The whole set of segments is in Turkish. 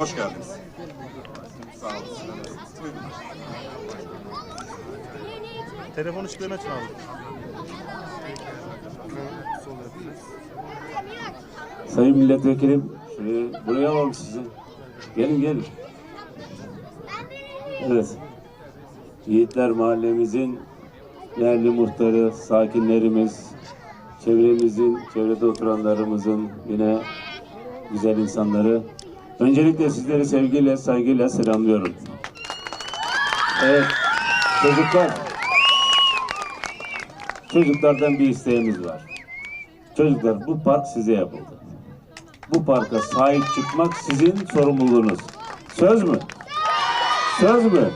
Hoş geldiniz. Sağ olun. Buyurun. Telefon ışıklarını açın abi. Sayın milletvekilim, şuraya, buraya alalım sizi. Gelin gelin. Evet. Yiğitler Mahallemizin yerli muhtarı, sakinlerimiz, çevremizin, çevrede oturanlarımızın yine güzel insanları. Öncelikle sizleri sevgiyle, saygıyla selamlıyorum. Evet, çocuklar, çocuklardan bir isteğimiz var. Çocuklar bu park size yapıldı. Bu parka sahip çıkmak sizin sorumluluğunuz. Söz mü? Söz mü?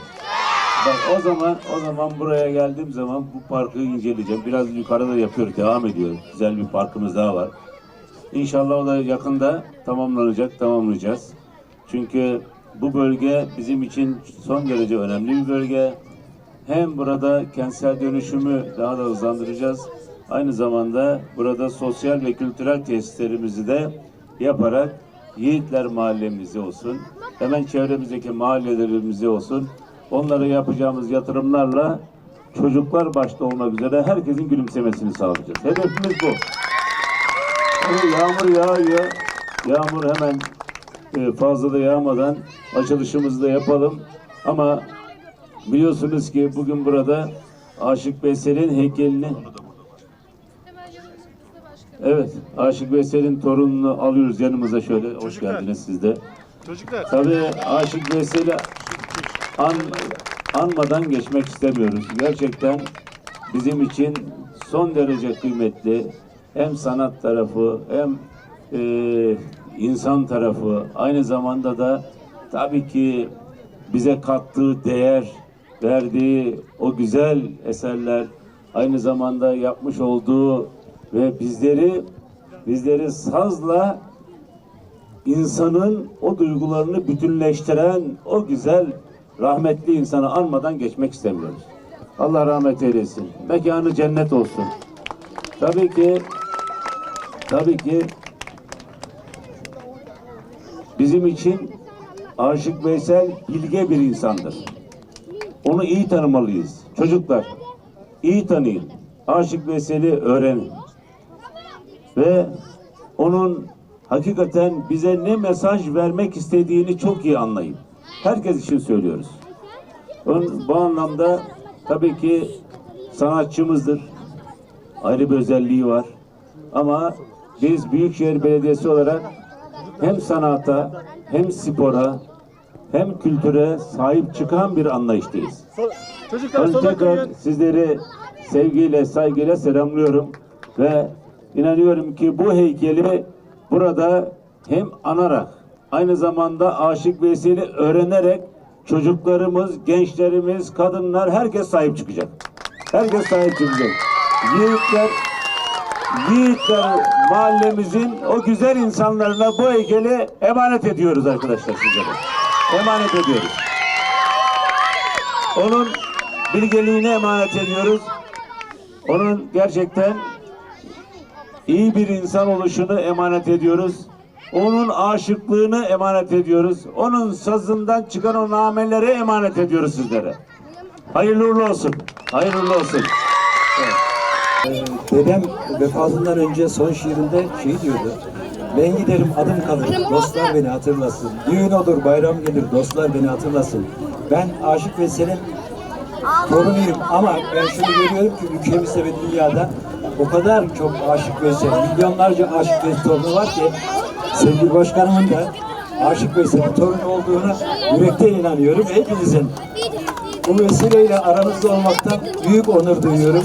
Bak o zaman o zaman buraya geldiğim zaman bu parkı inceleyeceğim. Biraz yukarıda yapıyoruz, devam ediyor. Güzel bir parkımız daha var. İnşallah o da yakında tamamlanacak, tamamlayacağız. Çünkü bu bölge bizim için son derece önemli bir bölge. Hem burada kentsel dönüşümü daha da hızlandıracağız. Aynı zamanda burada sosyal ve kültürel tesislerimizi de yaparak Yiğitler mahallemizi olsun, hemen çevremizdeki mahallelerimizi olsun, onlara yapacağımız yatırımlarla çocuklar başta olmak üzere herkesin gülümsemesini sağlayacağız. Hedefimiz bu. Yani yağmur yağıyor. Yağmur hemen e, fazla da yağmadan açılışımızı da yapalım. Ama biliyorsunuz ki bugün burada Aşık Veysel'in heykelini Evet, Aşık Veysel'in torununu alıyoruz yanımıza şöyle. Hoş Çocuklar. geldiniz siz de. Çocuklar. Tabii Aşık Veysel'i an, anmadan geçmek istemiyoruz. Gerçekten bizim için son derece kıymetli. Hem sanat tarafı hem e, insan tarafı aynı zamanda da tabii ki bize kattığı değer, verdiği o güzel eserler aynı zamanda yapmış olduğu ve bizleri bizleri sazla insanın o duygularını bütünleştiren o güzel rahmetli insanı anmadan geçmek istemiyoruz. Allah rahmet eylesin. Mekanı cennet olsun. Tabii ki tabii ki bizim için Aşık Veysel bilge bir insandır. Onu iyi tanımalıyız. Çocuklar iyi tanıyın. Aşık Veysel'i öğrenin. Ve onun hakikaten bize ne mesaj vermek istediğini çok iyi anlayın. Herkes için söylüyoruz. Onun, bu anlamda tabii ki sanatçımızdır. Ayrı bir özelliği var. Ama biz Büyükşehir Belediyesi olarak hem sanata hem spora hem kültüre sahip çıkan bir anlayıştayız. Çocuklar Ben tekrar sizleri sevgiyle, saygıyla selamlıyorum ve inanıyorum ki bu heykeli burada hem anarak aynı zamanda Aşık Veysel'i öğrenerek çocuklarımız, gençlerimiz, kadınlar herkes sahip çıkacak. Herkes sahip çıkacak. Yiğitler Yiğitler mahallemizin o güzel insanlarına bu heykeli emanet ediyoruz arkadaşlar sizlere. Emanet ediyoruz. Onun bilgeliğine emanet ediyoruz. Onun gerçekten iyi bir insan oluşunu emanet ediyoruz. Onun aşıklığını emanet ediyoruz. Onun sazından çıkan o nameleri emanet ediyoruz sizlere. Hayırlı uğurlu olsun. Hayırlı uğurlu olsun. Dedem vefatından önce son şiirinde şey diyordu. Ben giderim adım kalır, dostlar beni hatırlasın. Düğün olur, bayram gelir, dostlar beni hatırlasın. Ben Aşık Veysel'in torunuyum ama ben şunu görüyorum ki ülkemizde ve dünyada o kadar çok Aşık Veysel, milyonlarca Aşık Veysel torunu var ki sevgili başkanımın da Aşık Veysel'in torunu olduğuna yürekten inanıyorum. Hepinizin bu vesileyle aranızda olmaktan büyük onur duyuyorum.